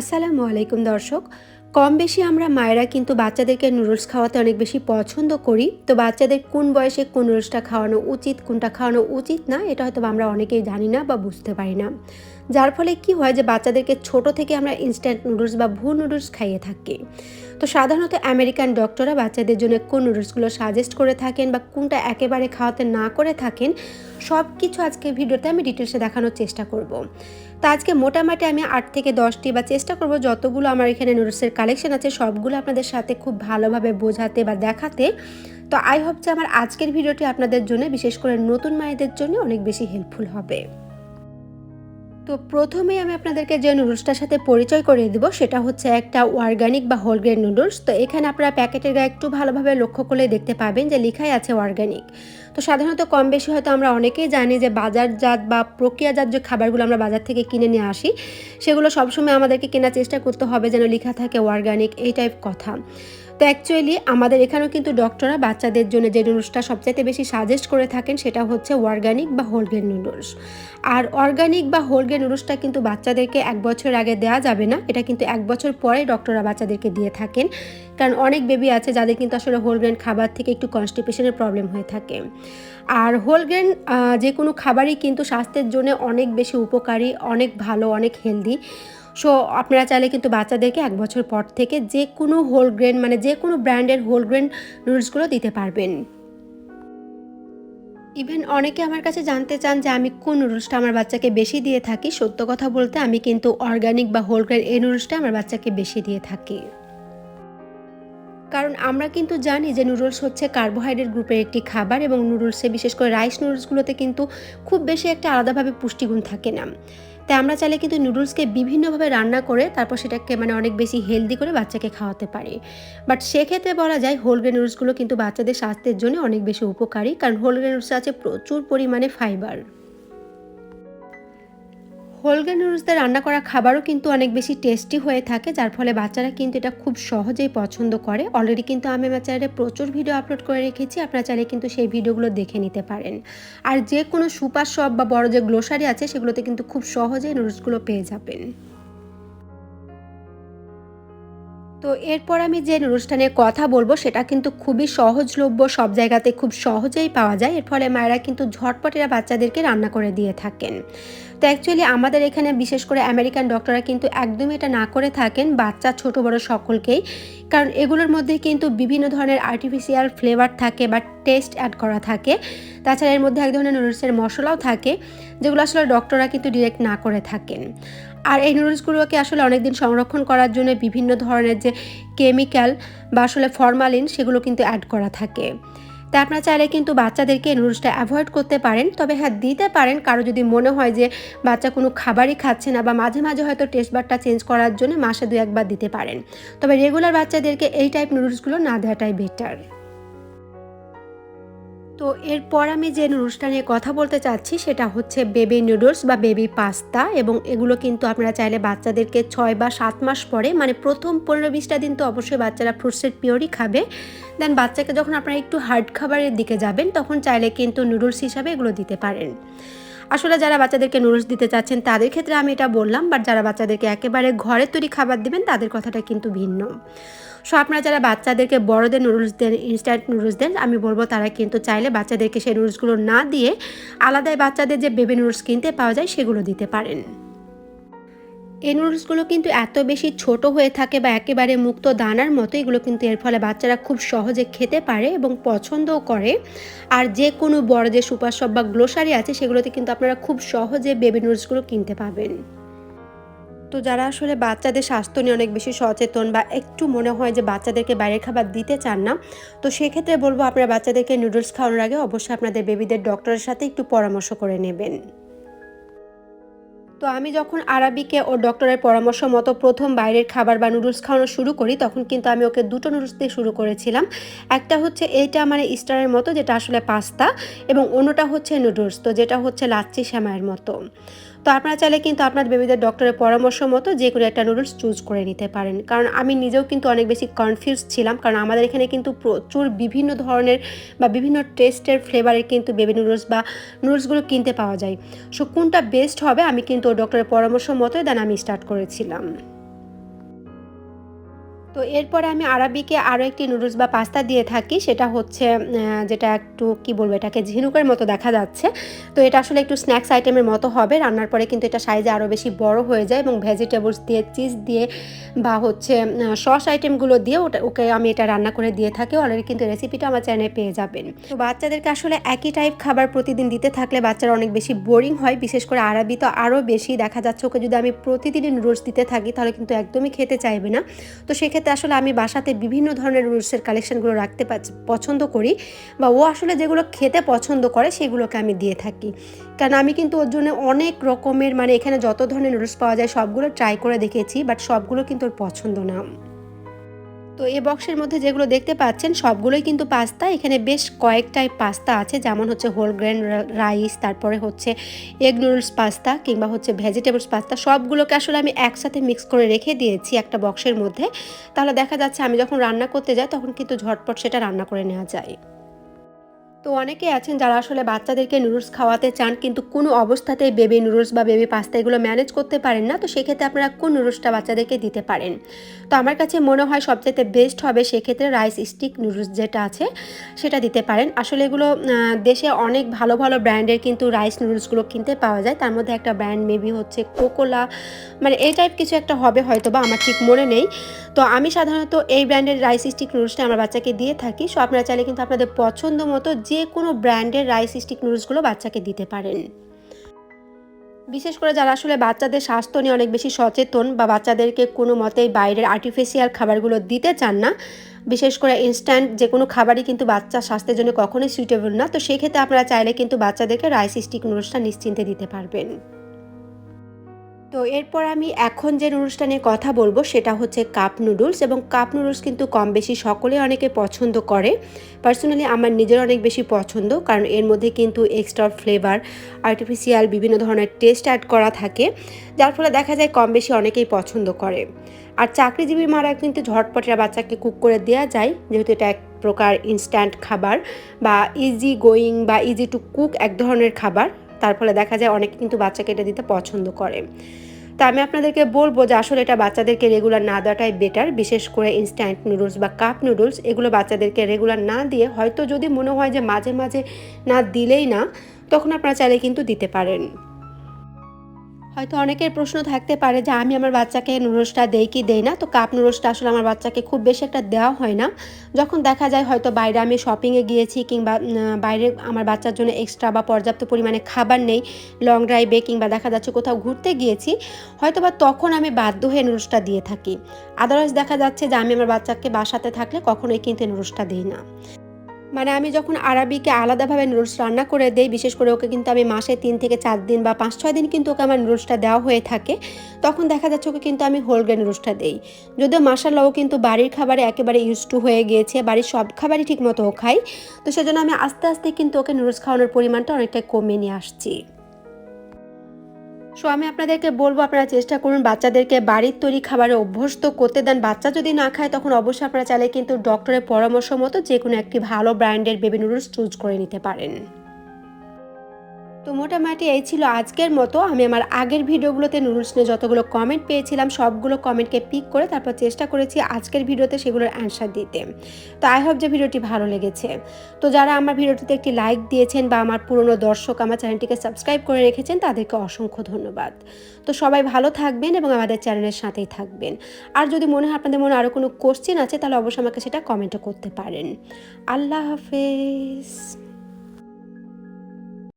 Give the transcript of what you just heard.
আসসালামু আলাইকুম দর্শক। কম বেশি আমরা মায়েরা কিন্তু বাচ্চাদেরকে নুডলস খাওয়াতে অনেক বেশি পছন্দ করি। তো বাচ্চাদের কোন বয়সে কোন নুডলসটা খাওয়ানো উচিত, কোনটা খাওয়ানো উচিত না, এটা হয়তো আমরা অনেকেই জানি না বা বুঝতে পারি না। যার ফলে কি হয় যে বাচ্চাদেরকে ছোট থেকে আমরা ইনস্ট্যান্ট নুডলস বা ভু নুডলস খাইয়ে থাকি। তো সাধারণত আমেরিকান ডক্টররা বাচ্চাদের জন্য কোন নুডলসগুলো সাজেস্ট করে থাকেন বা কোনটা একেবারে খাওয়াতে না করে থাকেন সব কিছু আজকে ভিডিওতে আমি ডিটেলসে দেখানোর চেষ্টা করব। তো আজকে মোটামুটি আমি আট থেকে দশটি বা চেষ্টা করব যতগুলো আমার এখানে নুডলসের কালেকশন আছে, সবগুলো আপনাদের সাথে খুব ভালোভাবে বোঝাতে বা দেখাতে। তো আই হোপ যে আমার আজকের ভিডিওটি আপনাদের জন্য, বিশেষ করে নতুন মায়েদের জন্য, অনেক বেশি হেল্পফুল হবে। তো প্রথমেই আমি আপনাদেরকে যে নুডলসটার সাথে পরিচয় করে দিব, সেটা হচ্ছে একটা অর্গানিক বা হোল গ্রেন নুডলস তো এখানে আপনারা প্যাকেটের গায়ে একটু ভালোভাবে লক্ষ্য করলে দেখতে পাবেন যে লেখাই আছে অর্গানিক তো সাধারণত কম বেশি হয়তো আমরা অনেকেই জানি যে বাজারজাত বা প্রক্রিয়াজাত যে খাবারগুলো আমরা বাজার থেকে কিনে নিয়ে আসি, সেগুলো সবসময় আমাদেরকে কেনার চেষ্টা করতে হবে যেন লেখা থাকে অর্গানিক এই টাইপ কথা। তো অ্যাকচুয়ালি আমাদের এখানেও কিন্তু ডক্টররা বাচ্চাদের জন্য যে নুডলসটা সবচাইতে বেশি সাজেস্ট করে থাকেন সেটা হচ্ছে অর্গানিক বা হোলগ্রেন নুডলস আর অর্গানিক বা হোলগ্রেন নুডলসটা কিন্তু বাচ্চাদেরকে এক বছর আগে দেওয়া যাবে না, এটা কিন্তু এক বছর পরে ডক্টররা বাচ্চাদেরকে দিয়ে থাকেন। কারণ অনেক বেবি আছে যাদের কিন্তু আসলে হোলগ্রেন খাবার থেকে একটু কনস্টিপেশনের প্রবলেম হয়ে থাকে। আর হোলগ্রেন যে কোনো খাবারই কিন্তু স্বাস্থ্যের জন্য অনেক বেশি উপকারী, অনেক ভালো, অনেক হেলদি সো আপনারা চাইলে কিন্তু বাচ্চাদেরকে এক বছর পর থেকে যে কোনো হোল গ্রেন মানে যে কোনো ব্র্যান্ডের হোল গ্রেন নুডলসগুলো দিতে পারবেন। ইভেন অনেকে আমার কাছে জানতে চান যে আমি কোন নুডলসটা আমার বাচ্চাকে বেশি দিয়ে থাকি। সত্য কথা বলতে আমি কিন্তু অর্গানিক বা হোল গ্রেন এই নুডলসটা আমার বাচ্চাকে বেশি দিয়ে থাকি। কারণ আমরা কিন্তু জানি যে নুডলস হচ্ছে কার্বোহাইড্রেট গ্রুপের একটি খাবার এবং নুডলসে বিশেষ করে রাইস নুডলসগুলোতে কিন্তু খুব বেশি একটা আলাদাভাবে পুষ্টিগুণ থাকে না। তাই আমরা চাইলে কিন্তু নুডলসকে বিভিন্নভাবে রান্না করে তারপর সেটাকে মানে অনেক বেশি হেলদি করে বাচ্চাকে খাওয়াতে পারি। বাট সেক্ষেত্রে বলা যায় হোলগ্রেন নুডলসগুলো কিন্তু বাচ্চাদের স্বাস্থ্যের জন্য অনেক বেশি উপকারী, কারণ হোলগ্রেন নুডলসে আছে প্রচুর পরিমাণে ফাইবার। হোলগ্রেন নুডলসতে রান্না করা খাবারও কিন্তু অনেক বেশি টেস্টি হয়ে থাকে, যার ফলে বাচ্চারা কিন্তু এটা খুব সহজেই পছন্দ করে। অলরেডি কিন্তু আমি আমার চ্যানেলে প্রচুর ভিডিও আপলোড করে রেখেছি, আপনারা চাইলে কিন্তু সেই ভিডিওগুলো দেখে নিতে পারেন। আর যে কোনো সুপার শপ বা বড় যে গ্লোসারি আছে, সেগুলোতে কিন্তু খুব সহজেই নুডলসগুলো পেয়ে যাবেন। তো এরপর আমি যে নিয়ে কথা বলব, সেটা কিন্তু খুবই সহজলভ্য, সব জায়গাতে খুব সহজেই পাওয়া যায়। এর ফলে মায়েরা কিন্তু ঝটপটেরা বাচ্চাদেরকে রান্না করে দিয়ে থাকেন। তো অ্যাকচুয়ালি আমাদের এখানে বিশেষ করে আমেরিকান ডক্টররা কিন্তু একদমই এটা না করে থাকেন বাচ্চা, ছোট, বড় সকলকেই। কারণ এগুলোর মধ্যে কিন্তু বিভিন্ন ধরনের আর্টিফিশিয়াল ফ্লেভার থাকে বা টেস্ট অ্যাড করা থাকে। তাছাড়া এর মধ্যে এক ধরনের নুডলসের মশলাও থাকে, যেগুলো আসলে ডক্টররা কিন্তু ডিরেক্ট না করে থাকেন। আর এই নুডলসগুলোকে আসলে অনেকদিন সংরক্ষণ করার জন্য বিভিন্ন ধরনের যে কেমিক্যাল বা আসলে ফরমালিন সেগুলো কিন্তু অ্যাড করা থাকে। তা আপনারা চাইলে কিন্তু বাচ্চাদেরকে এই নুডলসটা অ্যাভয়েড করতে পারেন। তবে হ্যাঁ দিতে পারেন। কারও যদি মনে হয় যে বাচ্চা কোনো খাবারই খাচ্ছে না বা মাঝে মাঝে হয়তো টেস্ট বারটা চেঞ্জ করার জন্য মাসে দু একবার দিতে পারেন। তবে রেগুলার বাচ্চাদেরকে এই টাইপ নুডলসগুলো না দেওয়াটাই বেটার তো এরপর আমি যে নুডলসটা নিয়ে কথা বলতে চাচ্ছি, সেটা হচ্ছে বেবি নুডলস বা বেবি পাস্তা এবং এগুলো কিন্তু আপনারা চাইলে বাচ্চাদেরকে ছয় বা সাত মাস পরে মানে প্রথম পনেরো বিশটা দিন তো অবশ্যই বাচ্চারা ফ্রুটসের পিওরই খাবে। দেন বাচ্চাকে যখন আপনারা একটু হার্ড খাবারের দিকে যাবেন, তখন চাইলে কিন্তু নুডলস হিসাবে এগুলো দিতে পারেন। আসলে যারা বাচ্চাদেরকে নুডলস দিতে চাচ্ছেন, তাদের ক্ষেত্রে আমি এটা বললাম বাট যারা বাচ্চাদেরকে একেবারে ঘরের তৈরি খাবার দেবেন, তাদের কথাটা কিন্তু ভিন্ন। সো আপনারা যারা বাচ্চাদেরকে বড়দের নুডলস দেন ইনস্ট্যান্ট নুডলস দেন, আমি বলব তারা কিন্তু চাইলে বাচ্চাদেরকে সেই নুডলসগুলো না দিয়ে আলাদায় বাচ্চাদের যে বেবি নুডলস কিনতে পাওয়া যায়, সেগুলো দিতে পারেন। এই নুডলসগুলো কিন্তু এত বেশি ছোট হয়ে থাকে বা একেবারে মুক্ত দানার মতো, এগুলো কিন্তু এর ফলে বাচ্চারা খুব সহজে খেতে পারে এবং পছন্দও করে। আর যে কোনো বড় যে সুপার শপ বা গ্লোসারি আছে, সেগুলোতে কিন্তু আপনারা খুব সহজে বেবি নুডলসগুলো কিনতে পাবেন। তো যারা আসলে বাচ্চাদের স্বাস্থ্য নিয়ে অনেক বেশি সচেতন বা একটু মনে হয় যে বাচ্চাদেরকে বাইরের খাবার দিতে চান না, তো সেক্ষেত্রে বলব আপনারা বাচ্চাদেরকে নুডলস খাওয়ানোর আগে অবশ্যই আপনাদের বেবিদের ডক্টরের সাথে একটু পরামর্শ করে নেবেন। তো আমি যখন আরাবিকে ও ডক্টরের পরামর্শ মতো প্রথম বাইরের খাবার বা নুডলস খাওয়ানো শুরু করি, তখন কিন্তু আমি ওকে দুটো নুডলস দিয়ে শুরু করেছিলাম। একটা হচ্ছে এইটা মানে স্টারের মতো, যেটা আসলে পাস্তা, এবং অন্যটা হচ্ছে নুডলস, তো যেটা হচ্ছে লাচ্ছি শ্যামায়ের মতো। তো আপনারা চাইলে কিন্তু আপনার বেবিদের ডক্টরের পরামর্শ মতো যে কোনো একটা নুডলস চুজ করে নিতে পারেন। কারণ আমি নিজেও কিন্তু অনেক বেশি কনফিউজ ছিলাম, কারণ আমাদের এখানে কিন্তু প্রচুর বিভিন্ন ধরনের বা বিভিন্ন টেস্টের ফ্লেভারের কিন্তু বেবি নুডলস বা নুডলসগুলো কিনতে পাওয়া যায়। সো কোনটা বেস্ট হবে আমি কিন্তু ডক্টরের পরামর্শ মতোই দেন আমি স্টার্ট করেছিলাম। তো এরপরে আমি আরাবিকে আরও একটি নুডলস বা পাস্তা দিয়ে থাকি। সেটা হচ্ছে যেটা একটু, কি বলব, এটাকে ঝিনুকের মতো দেখা যাচ্ছে। তো এটা আসলে একটু স্ন্যাক্স আইটেমের মতো হবে। রান্নার পরে কিন্তু এটা সাইজে আরও বেশি বড় হয়ে যায় এবং ভেজিটেবলস দিয়ে, চিজ দিয়ে বা হচ্ছে সস আইটেমগুলো দিয়ে ওটা, ওকে আমি এটা রান্না করে দিয়ে থাকি। অলরেডি কিন্তু রেসিপিটা আমার চ্যানেলে পেয়ে যাবেন। তো বাচ্চাদেরকে আসলে একই টাইপ খাবার প্রতিদিন দিতে থাকলে বাচ্চারা অনেক বেশি বোরিং হয়। বিশেষ করে আরবি তো আরও বেশি দেখা যাচ্ছে। ওকে যদি আমি প্রতিদিনই নুডলস দিতে থাকি, তাহলে কিন্তু একদমই খেতে চাইবে না। তো সেক্ষেত্রে আসলে আমি বাসাতে বিভিন্ন ধরনের নুডলসের কালেকশানগুলো রাখতে পছন্দ করি বা ও আসলে যেগুলো খেতে পছন্দ করে সেগুলোকে আমি দিয়ে থাকি। কারণ আমি কিন্তু ওর জন্য অনেক রকমের মানে এখানে যত ধরনের নুডলস পাওয়া যায় সবগুলো ট্রাই করে দেখেছি বাট সবগুলো কিন্তু ওর পছন্দ না। তো এ বক্সের মধ্যে যেগুলো দেখতে পাচ্ছেন, সবগুলোই কিন্তু পাস্তা। এখানে বেশ কয়েকটাই পাস্তা আছে, যেমন হচ্ছে হোল গ্রেন রাইস, তারপরে হচ্ছে এগ নুডলস পাস্তা কিংবা হচ্ছে ভেজিটেবলস পাস্তা। সবগুলোকে আসলে আমি একসাথে মিক্স করে রেখে দিয়েছি একটা বক্সের মধ্যে। তাহলে দেখা যাচ্ছে আমি যখন রান্না করতে যাই, তখন কিন্তু ঝটপট সেটা রান্না করে নেওয়া যায়। তো অনেকে আছেন যারা আসলে বাচ্চাদেরকে নুডলস খাওয়াতে চান, কিন্তু কোনো অবস্থাতেই বেবি নুডলস বা বেবি পাস্তা এগুলো ম্যানেজ করতে পারেন না। তো সেক্ষেত্রে আপনারা কোন নুডলসটা বাচ্চাদেরকে দিতে পারেন? তো আমার কাছে মনে হয় সবচাইতে বেস্ট হবে সেক্ষেত্রে রাইস স্টিক নুডলস যেটা আছে, সেটা দিতে পারেন। আসলে এগুলো দেশে অনেক ভালো ভালো ব্র্যান্ডের কিন্তু রাইস নুডলসগুলো কিনতে পাওয়া যায়। তার মধ্যে একটা ব্র্যান্ড মেবি হচ্ছে কোকোলা মানে এই টাইপ কিছু একটা হবে হয়তো বা, আমার ঠিক মনে নেই। তো আমি সাধারণত এই ব্র্যান্ডের রাইস স্টিক নুডলসটা আমার বাচ্চাকে দিয়ে থাকি। সো আপনারা চাইলে কিন্তু আপনাদের পছন্দ মতো যে কোনো ব্র্যান্ডের রাইস স্টিক নুডলসগুলো বাচ্চাকে দিতে পারেন। বিশেষ করে যারা আসলে বাচ্চাদের স্বাস্থ্য নিয়ে অনেক বেশি সচেতন বা বাচ্চাদেরকে কোনো মতেই বাইরের আর্টিফিশিয়াল খাবারগুলো দিতে চান না, বিশেষ করে ইনস্ট্যান্ট যে কোনো খাবারই কিন্তু বাচ্চার স্বাস্থ্যের জন্য কখনোই সুইটেবল না। তো সেক্ষেত্রে আপনারা চাইলে কিন্তু বাচ্চাদেরকে রাইস স্টিক নুডলসটা নিশ্চিন্তে দিতে পারবেন। তো এরপর আমি এখন যে নুডলসটা নিয়ে কথা বলব, সেটা হচ্ছে কাপ নুডলস এবং কাপ নুডলস কিন্তু কম বেশি সকলে অনেকে পছন্দ করে। পার্সোনালি আমার নিজের অনেক বেশি পছন্দ, কারণ এর মধ্যে কিন্তু এক্সট্রা ফ্লেভার আর্টিফিশিয়াল বিভিন্ন ধরনের টেস্ট অ্যাড করা থাকে, যার ফলে দেখা যায় কম বেশি অনেকেই পছন্দ করে। আর চাকরিজীবী মারা কিন্তু ঝটপটের বাচ্চাকে কুক করে দেওয়া যায়, যেহেতু এটা এক প্রকার ইনস্ট্যান্ট খাবার বা ইজি গোয়িং বা ইজি টু কুক এক ধরনের খাবার। তার ফলে দেখা যায় অনেকে কিন্তু বাচ্চাকে এটা দিতে পছন্দ করে। তো আমি আপনাদেরকে বলব যে আসলে এটা বাচ্চাদেরকে রেগুলার না দেওয়াটাই বেটার বিশেষ করে ইনস্ট্যান্ট নুডলস বা কাপ নুডলস এগুলো বাচ্চাদেরকে রেগুলার না দিয়ে হয়তো যদি মনে হয় যে মাঝে মাঝে না দিলেই না, তখন আপনারা চাইলে কিন্তু দিতে পারেন। হয়তো অনেকের প্রশ্ন থাকতে পারে যে আমি আমার বাচ্চাকে নুডলসটা দেই কি দেই না। তো কাপ নুডলসটা আসলে আমার বাচ্চাকে খুব বেশি একটা দেওয়া হয় না। যখন দেখা যায় হয়তো বাইরে আমি শপিংয়ে গিয়েছি কিংবা বাইরে আমার বাচ্চার জন্য এক্সট্রা বা পর্যাপ্ত পরিমাণে খাবার নেই লং ড্রাইভে কিংবা দেখা যাচ্ছে কোথাও ঘুরতে গিয়েছি হয়তো বা তখন আমি বাধ্য হয়ে নুডলসটা দিয়ে থাকি। আদারওয়াইজ দেখা যাচ্ছে যে আমি আমার বাচ্চাকে বাসাতে থাকলে কখনোই কিন্তু নুডলসটা দিই না। মানে আমি যখন আরবিকে আলাদাভাবে নুডলস রান্না করে দেই, বিশেষ করে ওকে কিন্তু আমি মাসে তিন থেকে চার দিন বা পাঁচ, ছয় দিন কিন্তু ওকে আমার নুডলসটা দেওয়া হয়ে থাকে, তখন দেখা যাচ্ছে ওকে কিন্তু আমি হোল গ্রেন নুডলসটা দেই। যদিও মাসাল্লাহ কিন্তু বাড়ির খাবারে একেবারে ইউজ টু হয়ে গিয়েছে, বাড়ির সব খাবারই ঠিক মতো খাই তো সেজন্য আমি আস্তে আস্তে কিন্তু ওকে নুডলস খাওয়ানোর পরিমাণটা অনেকটাই কমে নিয়ে আসছি। সো আমি আপনাদেরকে বলব, আপনারা চেষ্টা করুন বাচ্চাদেরকে বাড়ির তৈরি খাবারে অভ্যস্ত করতে দেন। বাচ্চা যদি না খায়, তখন অবশ্যই আপনারা চাইলে কিন্তু ডক্টরের পরামর্শ মতো যে কোনো একটি ভালো ব্র্যান্ডের বেবি নুডলস চুজ করে নিতে পারেন। তো মোটামুটি এই ছিল আজকের মতো। আমি আমার আগের ভিডিওগুলোতে নুডলস নিয়ে যতগুলো কমেন্ট পেয়েছিলাম, সবগুলো কমেন্টকে পিক করে তারপর চেষ্টা করেছি আজকের ভিডিওতে সেগুলোর অ্যান্সার দিতে। তো আই হোপ যে ভিডিওটি ভালো লেগেছে। তো যারা আমার ভিডিওটিতে একটি লাইক দিয়েছেন বা আমার পুরনো দর্শক আমার চ্যানেলটিকে সাবস্ক্রাইব করে রেখেছেন, তাদেরকে অসংখ্য ধন্যবাদ। তো সবাই ভালো থাকবেন এবং আমাদের চ্যানেলের সাথেই থাকবেন। আর যদি মনে হয় আপনাদের মনে আরও কোনো কোশ্চেন আছে, তাহলে অবশ্যই আমাকে সেটা কমেন্টে করতে পারেন। আল্লাহ হাফেজ।